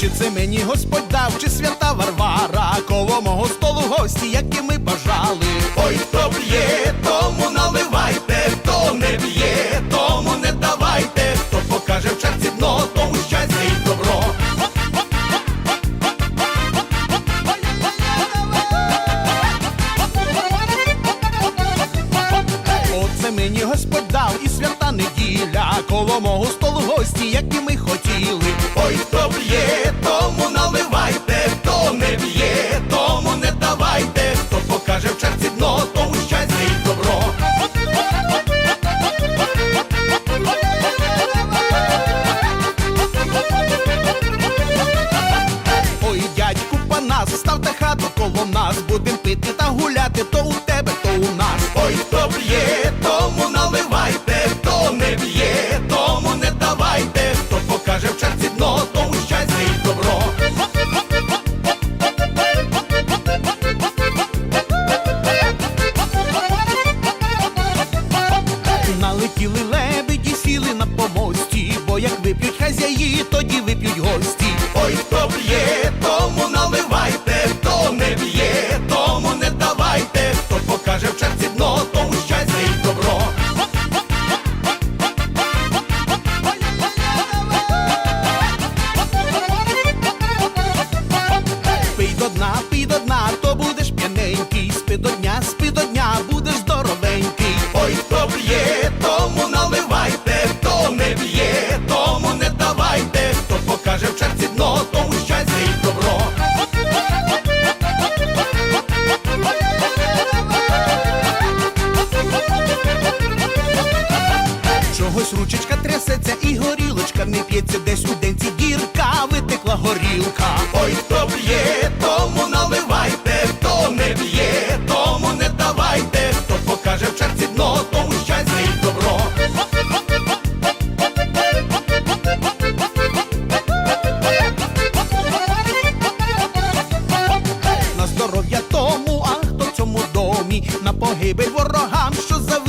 Чи це мені господь дав, чи свята Варвара, коло мого столу гості, які ми бажали. Ой, хто б'є, тому та хату коло нас будем пити та і горілочка не п'ється десь у день, ці дірка, витекла горілка. Ой, хто п'є, тому наливайте, хто не п'є, тому не давайте, хто покаже в черці дно, тому щастя і добро. На здоров'я тому, а хто в цьому домі, на погибель ворогам, що завжди.